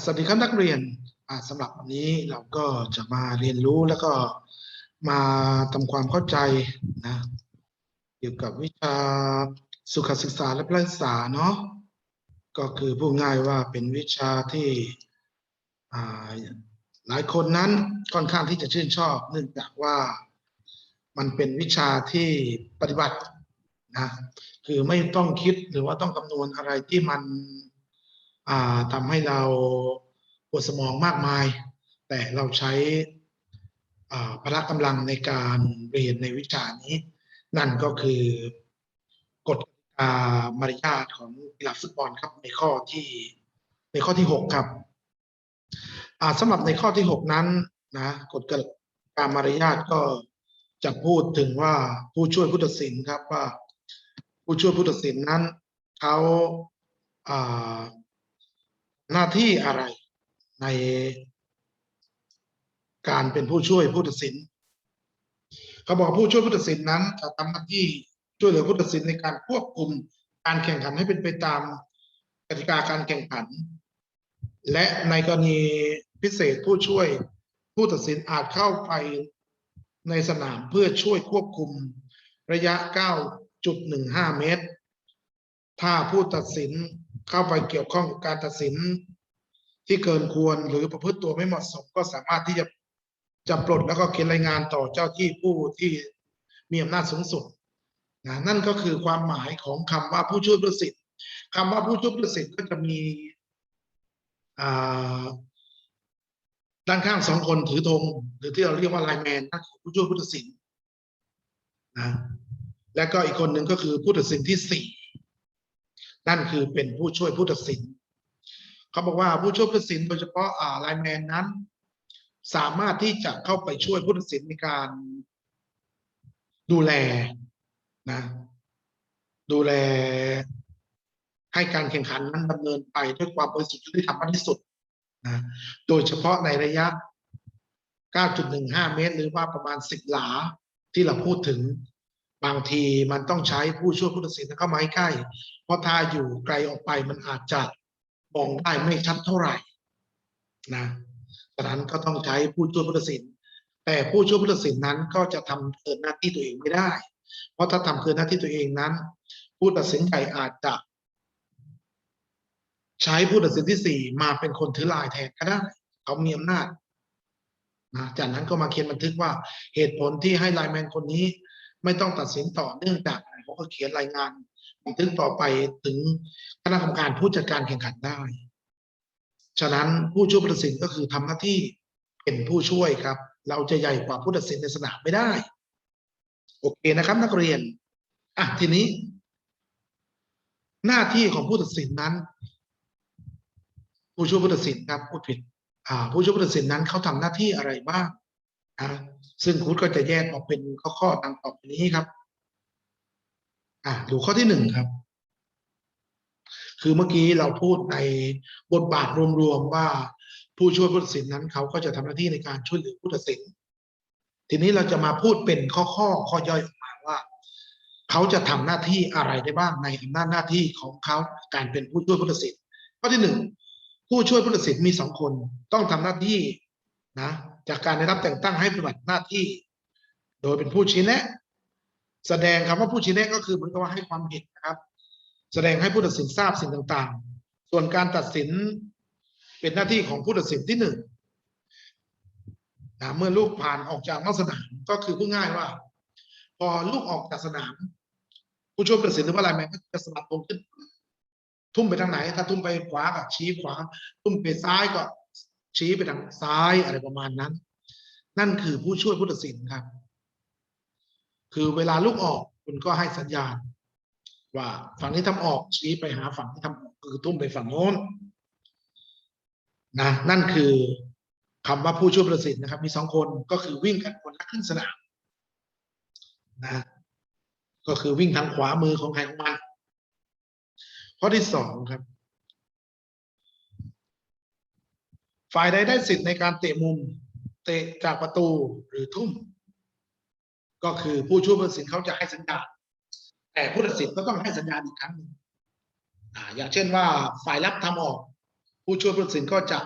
สวัสดีครับนักเรียนสำหรับวันนี้เราก็จะมาเรียนรู้แล้วก็มาทำความเข้าใจนะเกี่ยวกับวิชาสุขศึกษาและพระศึกษาเนาะก็คือพูดง่ายว่าเป็นวิชาที่หลายคนนั้นค่อนข้างที่จะชื่นชอบ เนื่องจากว่ามันเป็นวิชาที่ปฏิบัตินะคือไม่ต้องคิดหรือว่าต้องคำนวณอะไรที่มัน ทำให้เราปวดสมองมากมาย แต่เราใช้พละกำลังในการเรียนในวิชานี้ นั่นก็คือกฎกามารยาทของกีฬาฟุตบอลครับในข้อที่ในข้อที่หกครับสำหรับในข้อที่หกนั้นนะกฎกติกามารยาทก็จะพูดถึงว่าผู้ช่วยผู้ตัดสินครับว่า ผู้ช่วยผู้ตัดสินนั้นเขาา หน้าที่อะไรในการเป็นผู้ช่วยผู้ตัดสินเขาบอกผู้ช่วยผู้ตัดสินนั้นจะทำหน้าที่ช่วยเหลือผู้ตัดสินในการควบคุมการแข่งขันให้เป็นไปตามกติกาการแข่งขัน และในกรณีพิเศษผู้ช่วยผู้ตัดสินอาจเข้าไปในสนามเพื่อช่วยควบคุมระยะ 9.15 เมตร ถ้าผู้ตัดสิน เข้าไปเกี่ยวข้องกับการตัดสินที่เกินควรหรือประพฤติตัวไม่เหมาะสมก็สามารถที่จะจะปลดแล้วก็เขียนรายงานต่อเจ้าที่ผู้ที่มีอำนาจสูงสุดนะนั่นก็คือความหมายของคำว่าผู้ช่วยผู้ตัดสินคำว่าผู้ช่วยผู้ตัดสินก็จะมีด้านข้างสองคนถือธงหรือที่เราเรียกว่าไลแมนนั่นคือผู้ช่วยผู้ตัดสินนะและก็อีกคนหนึ่งก็คือผู้ตัดสินที่สี่ นั่นคือเป็นผู้ช่วยผู้ตัดสินเขาบอกว่าผู้ช่วยผู้ตัดสินโดยเฉพาะอ่าไลน์แมนนั้น สามารถที่จะเข้าไปช่วยผู้ตัดสินในการดูแลนะ ดูแลให้การแข่งขันนั้นดำเนินไปด้วยความบริสุทธิ์ยุติธรรมมากที่สุดนะโดยเฉพาะในระยะ 9.15 เมตร หรือว่าประมาณ 10 หลาที่เราพูดถึง บางทีมันต้องใช้ผู้ช่วยผู้ตัดสินเข้ามาให้ใกล้ เพราะถ้าอยู่ไกลออกไปมันอาจจะมองได้ไม่ชัดเท่าไหร่นะฉะนั้นก็ต้องใช้ผู้ช่วยผู้ตัดสิน แต่ผู้ช่วยผู้ตัดสินนั้นก็จะทำเกินหน้าที่ตัวเองไม่ได้ เพราะถ้าทำเกินหน้าที่ตัวเองนั้น ผู้ตัดสินใหญ่อาจจะ ใช้ผู้ตัดสินที่สี่มาเป็นคนถือลายแทนก็ได้เขามีอำนาจนะจากนั้นก็มาเขียนบันทึกว่าเหตุผลที่ให้ไลน์แมนคนนี้ ไม่ต้องตัดสินต่อเนื่องจากเขาก็เขียนรายงานบันทึกต่อไปถึงคณะกรรมการผู้จัดการแข่งขันได้ ฉะนั้นผู้ช่วยผู้ตัดสินก็คือทำหน้าที่เป็นผู้ช่วยครับ เราจะใหญ่กว่าผู้ตัดสินในสนามไม่ได้ โอเคนะครับ นักเรียนอะทีนี้ หน้าที่ของผู้ตัดสินนั้น ผู้ช่วยผู้ตัดสินครับพูดผิด อ่า ผู้ช่วยผู้ตัดสินนั้นเขาทำหน้าที่อะไรบ้างอ่า ซึ่งครูก็จะแยกออกเป็นข้อๆดังต่อไปนี้ครับ อ่าดูข้อที่หนึ่งครับ คือเมื่อกี้เราพูดในบทบาทรวมๆว่าผู้ช่วยผู้ตัดสินนั้นเขาก็จะทำหน้าที่ในการช่วยเหลือผู้ตัดสิน ทีนี้เราจะมาพูดเป็นข้อข้อข้อย่อยออกมาว่า เขาจะทำหน้าที่อะไรได้บ้างในอำนาจหน้าที่ของเขาการเป็นผู้ช่วยผู้ตัดสินข้อที่หนึ่งผู้ช่วยผู้ตัดสินมีสองคนต้องทำหน้าที่นะ จากการได้รับแต่งตั้งให้ปฏิบัติหน้าที่ โดยเป็นผู้ชี้แนะ แสดงคำว่าผู้ชี้แนะก็คือเหมือนกับว่าให้ความเห็นนะครับ แสดงให้ผู้ตัดสินทราบสิ่งต่างๆ ส่วนการตัดสินเป็นหน้าที่ของผู้ตัดสินที่หนึ่งนะเมื่อลูกผ่านออกจากนอกสนามก็คือพูดง่ายว่า พอลูกออกจากสนาม ผู้ช่วยตัดสินหรือว่าอะไรแมนก็จะสลับตรงขึ้น ทุ่มไปทางไหน ถ้าทุ่มไปขวาก็ชี้ขวา ทุ่มไปซ้ายก็ ชี้ไปทางซ้ายอะไรประมาณนั้น นั่นคือผู้ช่วยผู้ตัดสินครับ คือเวลาลูกออกคุณก็ให้สัญญาณ ว่าฝั่งนี้ทำออกชี้ไปหาฝั่งที่ทำออกคือทุ่มไปฝั่งโน้นนะนั่นคือคำว่าผู้ช่วยผู้ตัดสินนะครับ มีสองคนก็คือวิ่งกันคนละครึ่งสนามนะก็คือวิ่งทางขวามือของใครของมันข้อที่สองครับ ฝ่ายใดได้สิทธิ์ในการเตะมุม เตะจากประตูหรือทุ่ม ก็คือผู้ช่วยผู้ตัดสินเขาจะให้สัญญาณ แต่ผู้ตัดสินก็ต้องให้สัญญาณอีกครั้งหนึ่งอ่า อย่างเช่นว่าฝ่ายรับทำออก ผู้ช่วยผู้ตัดสินก็จะ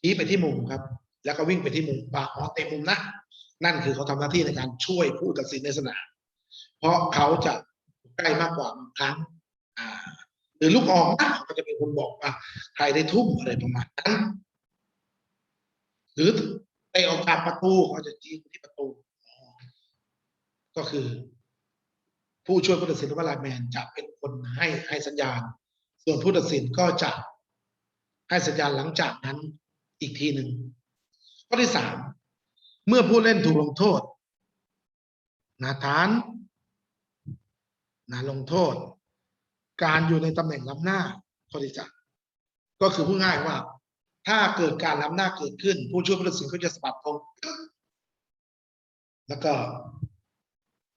ชี้ไปที่มุมครับ แล้วก็วิ่งไปที่มุมว่าอ๋อเตะมุมนะนั่นคือเขาทำหน้าที่ในการช่วยผู้ตัดสินในสนามเพราะเขาจะใกล้มากกว่าครั้งอ่า หรือลูกออกนะก็จะเป็นคนบอกว่าใครได้ทุ่มอะไรประมาณนั้น หรือเตะออกจากประตูเขาจะจี้ที่ประตู ก็คือ ผู้ช่วยผู้ตัดสินหรือว่าไลน์แมนจะเป็นคนให้ให้สัญญาณ ส่วนผู้ตัดสินก็จะให้สัญญาณหลังจากนั้นอีกทีหนึ่งข้อที่สามเมื่อผู้เล่นถูกลงโทษนาธานนาลงโทษ การอยู่ในตำแหน่งล้ำหน้าข้อที่สามก็คือพูดง่ายว่า ถ้าเกิดการล้ำหน้าเกิดขึ้น ผู้ช่วยผู้ตัดสินก็จะสะบัดธงแล้วก็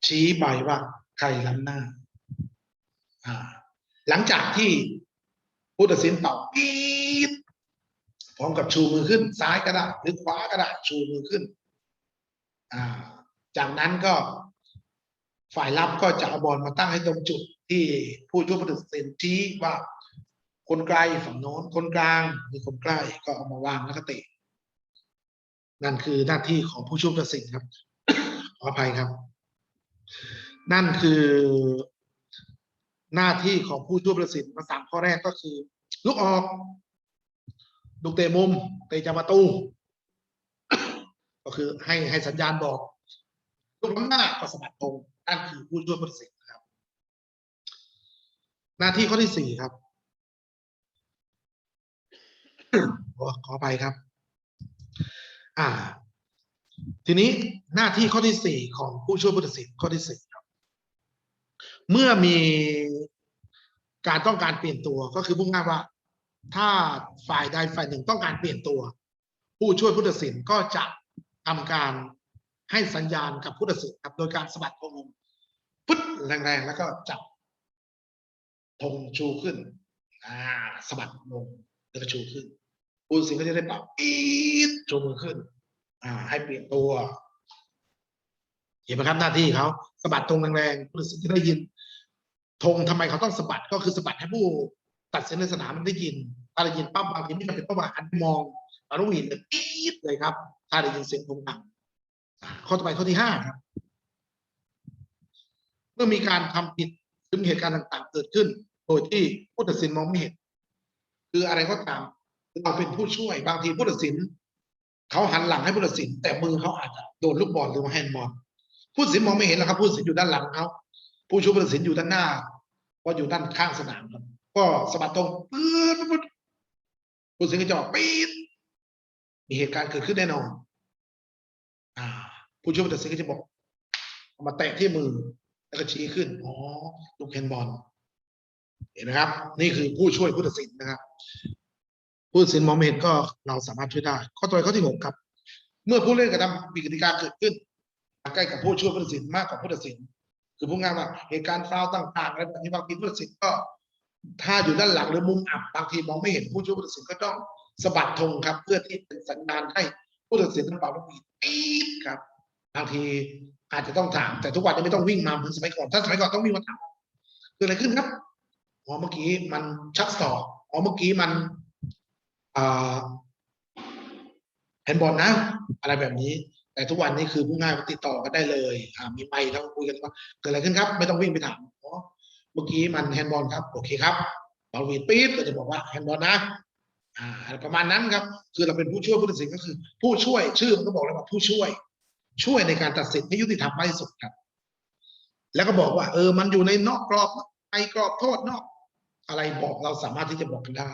ชี้ใบว่าใครล้ำหน้า อ่า หลังจากที่ผู้ตัดสินเป่าปี๊ดพร้อมกับชูมือขึ้น ซ้ายก็ได้หรือขวาก็ได้ชูมือขึ้น อ่า จากนั้นก็ ฝ่ายรับก็จะเอาบอลมาตั้งให้ตรงจุดที่ผู้ช่วยผู้ตัดสินชี้ว่าคนไกลฝั่งโน้นคนกลางหรือคนใกล้ก็เอามาวางแล้วก็เตะนั่นคือหน้าที่ของผู้ช่วยตัดสินครับ ขออภัยครับ นั่นคือหน้าที่ของผู้ช่วยผู้ตัดสินมาสามข้อแรกก็คือลุกออกลูกเตะมุมเตะจากประตู ก็คือให้ให้สัญญาณบอกลูกล้ำหน้าก็สะบัดตรงนั่นคือผู้ช่วยผู้ตัดสินนะครับ หน้าที่ข้อที่สี่ครับขอไปครับ อ่า ทีนี้หน้าที่ข้อที่สี่ของผู้ช่วยผู้ตัดสินข้อที่สี่ครับ เมื่อมีการต้องการเปลี่ยนตัวก็คือพูดง่ายว่า ถ้าฝ่ายใดฝ่ายหนึ่งต้องการเปลี่ยนตัว ผู้ช่วยผู้ตัดสินก็จะทำการให้สัญญาณกับผู้ตัดสินครับ โดยการสะบัดธง แรงๆ แล้วก็จับธงชูขึ้น อ่าสะบัดลงแล้วก็ชูขึ้นผู้สินก็จะได้ปรับปี๊ดชูมือขึ้น อ่า ให้เปลี่ยนตัวเห็นไหมครับหน้าที่เขาสะบัดธงแรงๆผู้สินจะได้ยินธงทำไมเขาต้องสะบัดก็คือสะบัดให้ผู้ตัดสินในสนามมันได้ยิน ถ้าได้ยินปั๊บบางทีไม่จำเป็นต้องมาหันมองเราต้องเห็นเลยปี๊ดเลยครับ ถ้าได้ยินเสียงธงดังข้อต่อไปข้อที่ห้าครับ มื่อมีการทำผิดหรือมีเหตุการณ์ต่างๆ เกิดขึ้น โดยที่ผู้ตัดสินมองไม่เห็น คืออะไรก็ตาม เราเป็นผู้ช่วยบางทีผู้ตัดสินเขาหันหลังให้ผู้ตัดสิน แต่มือเขาอาจจะโดนลูกบอลหรือว่าแฮนด์บอลผู้ตัดสินมองไม่เห็นแล้วครับผู้ตัดสินอยู่ด้านหลังเขาผู้ช่วยผู้ตัดสินอยู่ด้านหน้าก็อยู่ด้านข้างสนามครับ ก็สะบัดตรงปื๊ดปื๊ดผู้ตัดสินก็จะบอกปี๊ดมีเหตุการณ์เกิดขึ้นแน่นอนอ่าผู้ช่วยผู้ตัดสินก็จะบอกมาแตะที่มือ แล้วก็ชี้ขึ้น อ๋อ ลูกแฮนบอล เห็นไหมครับ นี่คือผู้ช่วยผู้ตัดสินนะครับ ผู้ตัดสินมองไม่เห็นก็เราสามารถช่วยได้ ข้อต่อไปข้อที่หกครับ เมื่อผู้เล่นกระทำผิดกติกาเกิดขึ้นใกล้กับผู้ช่วยผู้ตัดสินมากกว่าผู้ตัดสิน คือพูดง่ายว่าเหตุการณ์ฟาวต่างๆอะไรแบบนี้บางทีผู้ตัดสินก็ ถ้าอยู่ด้านหลังหรือมุมอับบางทีมองไม่เห็นผู้ช่วยผู้ตัดสินก็ต้องสะบัดธงครับ เพื่อที่เป็นสัญญาณให้ผู้ตัดสินนั้นเป่าลูกหวีปี๊ดครับบางที อาจจะต้องถาม แต่ทุกวันนี้ไม่ต้องวิ่งมาเหมือนสมัยก่อนถ้าสมัยก่อนต้องวิ่งมาถามเกิดอะไรขึ้นครับอ๋อเมื่อกี้มันชักศอกอ๋อเมื่อกี้มันอแฮนด์บอลนะ อะไรแบบนี้ แต่ทุกวันนี้คือผู้ง่ายติดต่อกันได้เลยมีไมค์แล้วคุยกันว่าเกิดอะไรขึ้นครับ ไม่ต้องวิ่งไปถามอ๋อเมื่อกี้มันแฮนด์บอลครับโอเคครับบอลวีดปี๊ดก็จะบอกว่าแฮนด์บอลนะอ่าอะไรประมาณนั้นครับ คือเราเป็นผู้ช่วยผู้ตัดสินก็คือ ผู้ช่วยชื่อมันก็บอกแล้วว่าผู้ช่วย ช่วยในการตัดสินให้ยุติธรรมมากที่สุดครับ แล้วก็บอกว่า เออ มันอยู่ในนอกกรอบในกรอบโทษนอก อะไรบอกเราสามารถที่จะบอกกันได้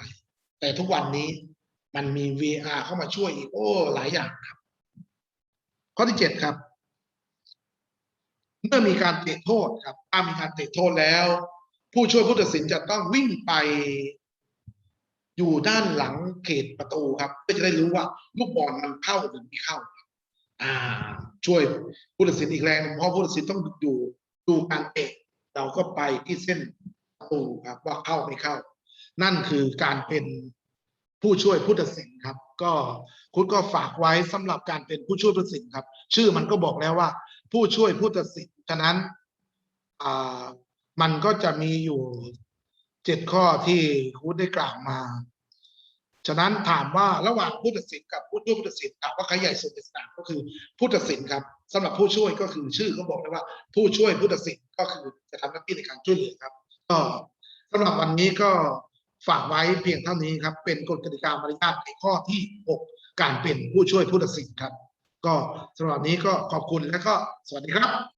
แต่ทุกวันนี้มันมี VR เข้ามาช่วยอีกโอ้หลายอย่างครับ ข้อที่เจ็ดครับ เมื่อมีการเตะโทษครับถ้ามีการเตะโทษแล้ว ผู้ช่วยผู้ตัดสินจะต้องวิ่งไปอยู่ด้านหลังเขตประตูครับเพื่อจะได้รู้ว่าลูกบอลมันเข้าหรือไม่เข้า อ่า ช่วยผู้ตัดสินอีกแรงหนึ่งเพราะผู้ตัดสินต้องดูดูการเตะเราก็ไปที่เส้นประตูครับว่าเข้าไม่เข้า นั่นคือการเป็นผู้ช่วยผู้ตัดสินครับ ก็คุณก็ฝากไว้สำหรับการเป็นผู้ช่วยผู้ตัดสินครับ ชื่อมันก็บอกแล้วว่า ผู้ช่วยผู้ตัดสินฉะนั้นอ่ามันก็จะมีอยู่เจ็ดข้อที่คุณได้กล่าวมา ฉะนั้นถามว่าระหว่างผู้ตัดสินกับผู้ช่วยผู้ตัดสินถามว่าใครใหญ่สุดในสนามก็คือผู้ตัดสินครับสำหรับผู้ช่วยก็คือชื่อเขาบอกเลยว่า ผู้ช่วยผู้ตัดสินก็คือจะทำหน้าที่ในการช่วยเหลือครับ ก็สำหรับวันนี้ก็ฝากไว้เพียงเท่านี้ครับ เป็นกฎกติกามารยาทในข้อที่ 6 การเป็นผู้ช่วยผู้ตัดสินครับ ก็สำหรับนี้ก็ขอบคุณและก็สวัสดีครับ